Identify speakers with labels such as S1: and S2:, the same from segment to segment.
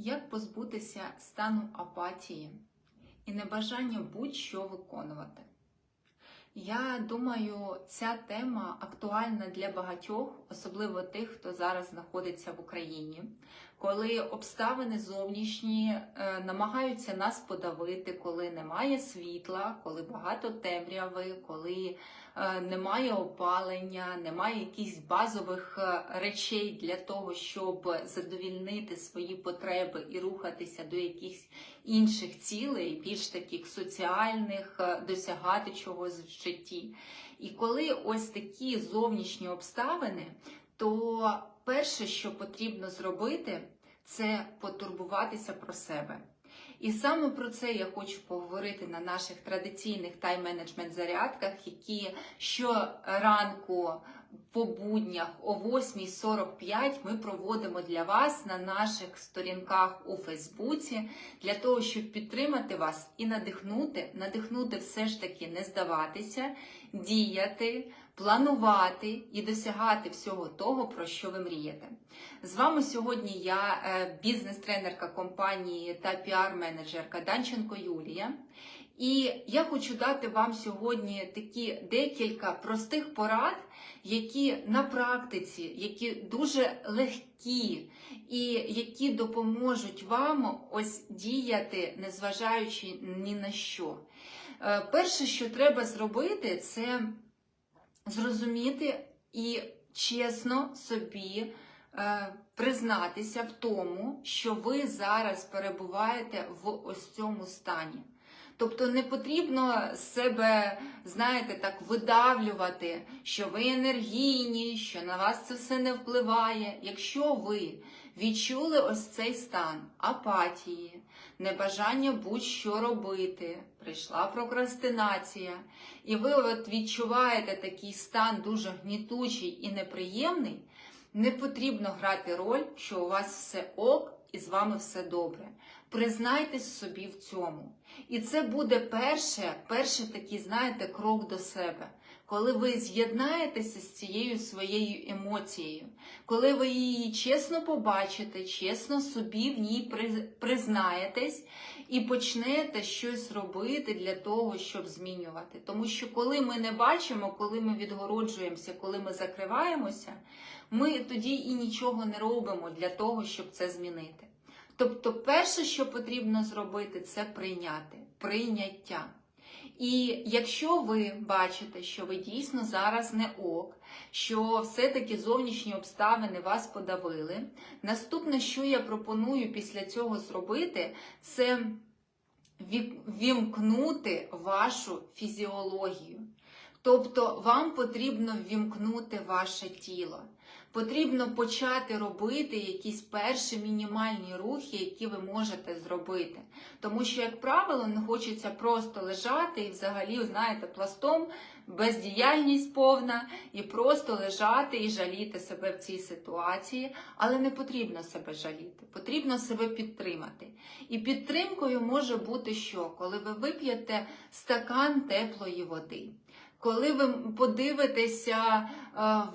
S1: Як позбутися стану апатії і небажання будь-що виконувати? Я думаю, ця тема актуальна для багатьох, особливо тих, хто зараз знаходиться в Україні, коли обставини зовнішні е, намагаються нас подавити, коли немає світла, коли багато темряви, коли е, немає опалення, немає якихось базових е, речей для того, щоб задовільнити свої потреби і рухатися до якихось інших цілей, більш таких соціальних, досягати чогось в житті. І коли ось такі зовнішні обставини, то перше, що потрібно зробити, це потурбуватися про себе. І саме про це я хочу поговорити на наших традиційних тайм-менеджмент зарядках, які щоранку по буднях о 8.45 ми проводимо для вас на наших сторінках у Фейсбуці, для того, щоб підтримати вас і надихнути, надихнути все ж таки не здаватися, діяти, планувати і досягати всього того, про що ви мрієте. З вами сьогодні я, е, бізнес-тренерка компанії та піар-менеджерка Данченко Юлія. І я хочу дати вам сьогодні такі декілька простих порад, які на практиці, які дуже легкі і які допоможуть вам ось діяти, незважаючи ні на що. Е, Перше, що треба зробити, це зрозуміти і чесно собі е, признатися в тому, що ви зараз перебуваєте в ось цьому стані. Тобто не потрібно себе, знаєте, так видавлювати, що ви енергійні, що на вас це все не впливає. Якщо ви відчули ось цей стан апатії, небажання будь-що робити, прийшла прокрастинація, і ви от відчуваєте такий стан дуже гнітучий і неприємний, не потрібно грати роль, що у вас все ок і з вами все добре. Признайтесь собі в цьому. І це буде перше, перший такий, знаєте, крок до себе. Коли ви з'єднаєтеся з цією своєю емоцією, коли ви її чесно побачите, чесно собі в ній признаєтесь і почнете щось робити для того, щоб змінювати. Тому що коли ми не бачимо, коли ми відгороджуємося, коли ми закриваємося, ми тоді і нічого не робимо для того, щоб це змінити. Тобто, перше, що потрібно зробити, це прийняти прийняття. І якщо ви бачите, що ви дійсно зараз не ок, що все-таки зовнішні обставини вас подавили, наступне, що я пропоную після цього зробити, це вімкнути вашу фізіологію. Тобто вам потрібно ввімкнути ваше тіло. Потрібно почати робити якісь перші мінімальні рухи, які ви можете зробити. Тому що, як правило, не хочеться просто лежати і взагалі, знаєте, пластом, бездіяльність повна, і просто лежати і жаліти себе в цій ситуації. Але не потрібно себе жаліти, потрібно себе підтримати. І підтримкою може бути що? Коли ви вип'єте стакан теплої води. Коли ви подивитеся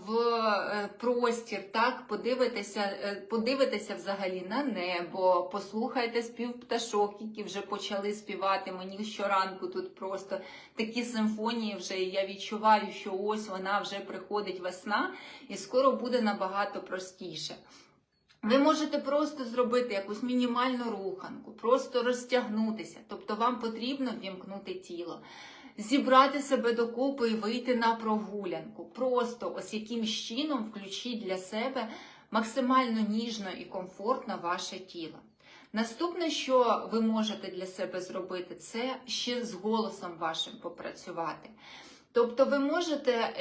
S1: в е, простір, так, подивитеся, е, подивитеся взагалі на небо, послухайте спів пташок, які вже почали співати. Мені щоранку тут просто такі симфонії вже і я відчуваю, що ось вона вже приходить весна, і скоро буде набагато простіше. Ви можете просто зробити якусь мінімальну руханку, просто розтягнутися, тобто вам потрібно вімкнути тіло зібрати себе докупи і вийти на прогулянку. Просто ось яким чином включіть для себе максимально ніжно і комфортно ваше тіло. Наступне, що ви можете для себе зробити, це ще з голосом вашим попрацювати. Тобто, ви можете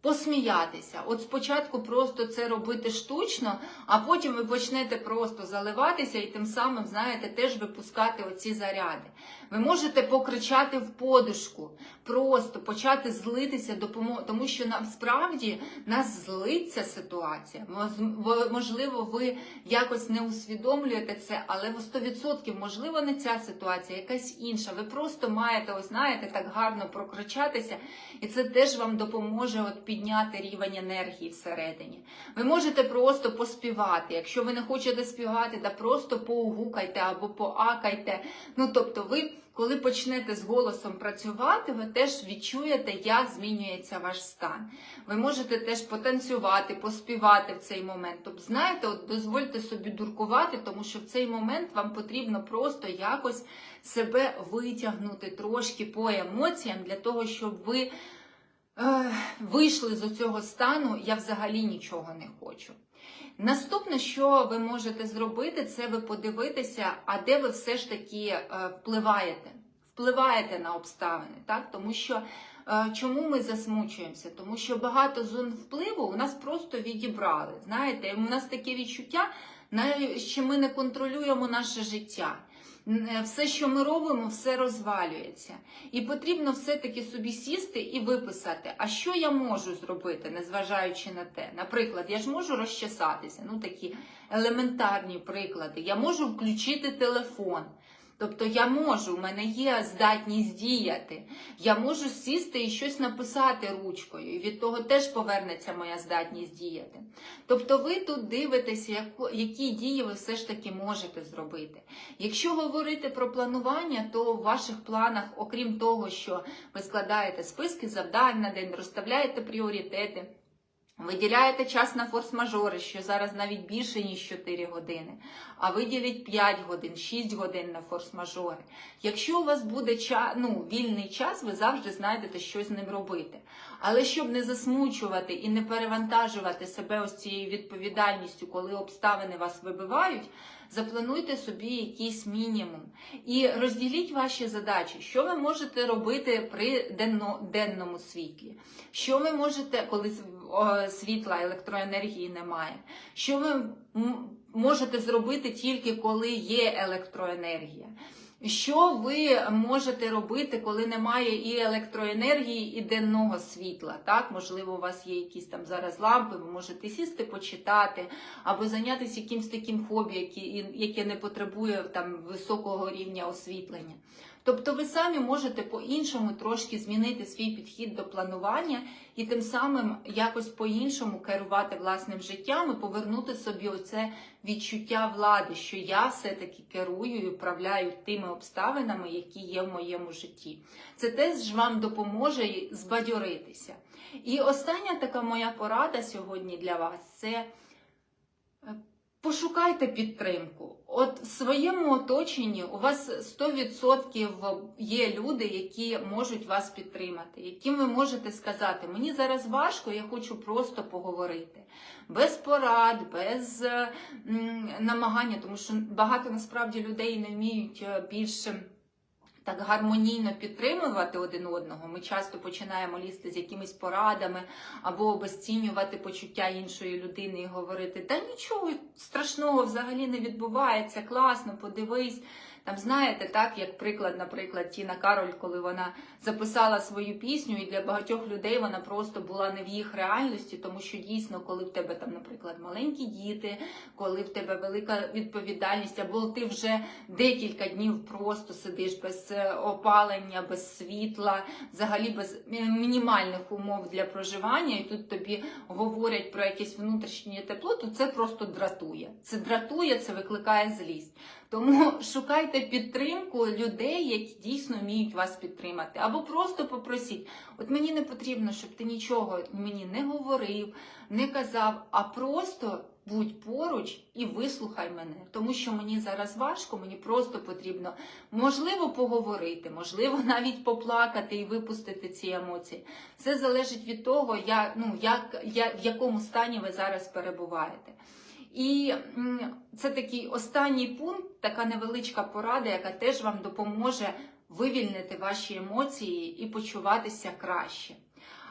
S1: посміятися. От спочатку просто це робити штучно, а потім ви почнете просто заливатися і тим самим, знаєте, теж випускати оці заряди. Ви можете покричати в подушку, просто почати злитися, тому що насправді нас злить ця ситуація. Можливо, ви якось не усвідомлюєте це, але в 100% можливо не ця ситуація, якась інша. Ви просто маєте, ось знаєте, так гарно прокричатися, і це теж вам допоможе от підняти рівень енергії всередині. Ви можете просто поспівати. Якщо ви не хочете співати, да просто поугукайте або поакайте. Ну тобто, ви, коли почнете з голосом працювати, ви теж відчуєте, як змінюється ваш стан. Ви можете теж потанцювати, поспівати в цей момент. Тобто, знаєте, от дозвольте собі дуркувати, тому що в цей момент вам потрібно просто якось себе витягнути трошки по емоціям для того, щоб ви е, вийшли з цього стану, я взагалі нічого не хочу. Наступне, що ви можете зробити, це ви подивитися, а де ви все ж таки е, впливаєте. Впливаєте на обставини, так? Тому що е, чому ми засмучуємося? Тому що багато зон впливу у нас просто відібрали. Знаєте, у нас таке відчуття, що ми не контролюємо наше життя. Е, Все, що ми робимо, все розвалюється. І потрібно все-таки собі сісти і виписати, а що я можу зробити, незважаючи на те. Наприклад, я ж можу розчесатися, ну такі елементарні приклади. Я можу включити телефон. Тобто я можу, у мене є здатність діяти. Я можу сісти і щось написати ручкою, і від того теж повернеться моя здатність діяти. Тобто ви тут дивитеся, які дії ви все ж таки можете зробити. Якщо говорити про планування, то в ваших планах, окрім того, що ви складаєте списки завдань на день, розставляєте пріоритети. Виділяєте час на форс-мажори, що зараз навіть більше, ніж 4 години, а виділіть 5 годин, 6 годин на форс-мажори. Якщо у вас буде час, ну, вільний час, ви завжди знайдете, що з ним робити. Але щоб не засмучувати і не перевантажувати себе ось цією відповідальністю, коли обставини вас вибивають, заплануйте собі якийсь мінімум. І розділіть ваші задачі, що ви можете робити при денно, денному світлі, що ви можете, коли світла, електроенергії немає, що ви можете зробити тільки коли є електроенергія. Що ви можете робити, коли немає і електроенергії, і денного світла? Так, можливо, у вас є якісь там зараз лампи, ви можете сісти, почитати, або зайнятися якимсь таким хобі, яке, не потребує там високого рівня освітлення. Тобто ви самі можете по-іншому трошки змінити свій підхід до планування і тим самим якось по-іншому керувати власним життям і повернути собі оце відчуття влади, що я все-таки керую і управляю тими обставинами, які є в моєму житті. Це теж вам допоможе збадьоритися. І остання така моя порада сьогодні для вас це е, пошукайте підтримку. От в своєму оточенні у вас 100% є люди, які можуть вас підтримати, яким ви можете сказати, мені зараз важко, я хочу просто поговорити. Без порад, без намагання, тому що багато насправді людей не вміють е, більше. Так гармонійно підтримувати один одного. Ми часто починаємо лізти з якимись порадами або обесцінювати почуття іншої людини і говорити: та нічого страшного взагалі не відбувається, класно, подивись. Там знаєте, так як приклад, наприклад, Тіна Кароль, коли вона записала свою пісню, і для багатьох людей вона просто була не в їх реальності, тому що дійсно, коли в тебе там, наприклад, маленькі діти, коли в тебе велика відповідальність, або ти вже декілька днів просто сидиш без е, опалення, без світла, взагалі без мінімальних умов для проживання, і тут тобі говорять про якесь внутрішнє тепло, то це просто дратує. Це дратує, це викликає злість. Тому шукайте підтримку людей, які дійсно вміють вас підтримати. Або просто попросіть: от мені не потрібно, щоб ти нічого мені не говорив, не казав, а просто будь поруч і вислухай мене, тому що мені зараз важко, мені просто потрібно можливо поговорити, можливо, навіть поплакати і випустити ці емоції. Все залежить від того, як, ну, як, як, в якому стані ви зараз перебуваєте. І це такий останній пункт, така невеличка порада, яка теж вам допоможе вивільнити ваші емоції і почуватися краще.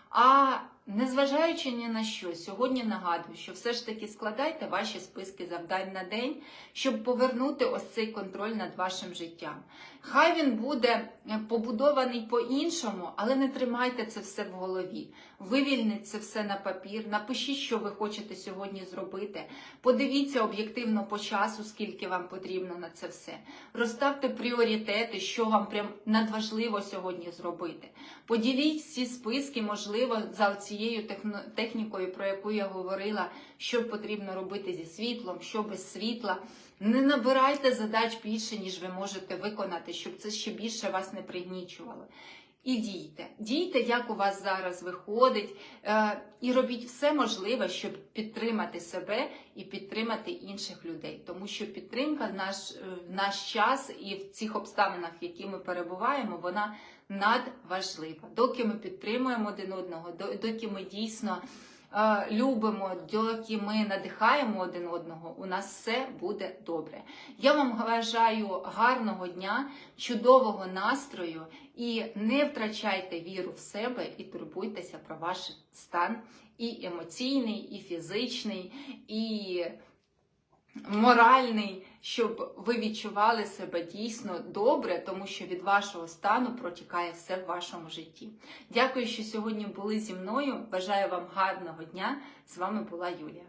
S1: А незважаючи ні на що, сьогодні нагадую, що все ж таки складайте ваші списки завдань на день, щоб повернути ось цей контроль над вашим життям. Хай він буде е, побудований по-іншому, але не тримайте це все в голові. Вивільніть це все на папір, напишіть, що ви хочете сьогодні зробити. Подивіться об'єктивно по часу, скільки вам потрібно на це все. Розставте пріоритети, що вам прям надважливо сьогодні зробити. Поділіть всі списки, можливо, за цією техно- технікою, про яку я говорила, що потрібно робити зі світлом, що без світла. Не набирайте задач більше, ніж ви можете виконати, щоб це ще більше вас не пригнічувало. І дійте, дійте, як у вас зараз виходить, е, і робіть все можливе, щоб підтримати себе і підтримати інших людей. Тому що підтримка в наш, е, в наш час і в цих обставинах, в які ми перебуваємо, вона надважлива. Доки ми підтримуємо один одного, до- доки ми дійсно любимо, доки ми надихаємо один одного, у нас все буде добре. Я вам бажаю гарного дня, чудового настрою і не втрачайте віру в себе і турбуйтеся про ваш стан і емоційний, і фізичний, і моральний, щоб ви відчували себе дійсно добре, тому що від вашого стану протікає все в вашому житті. Дякую, що сьогодні були зі мною. Бажаю вам гарного дня. З вами була Юлія.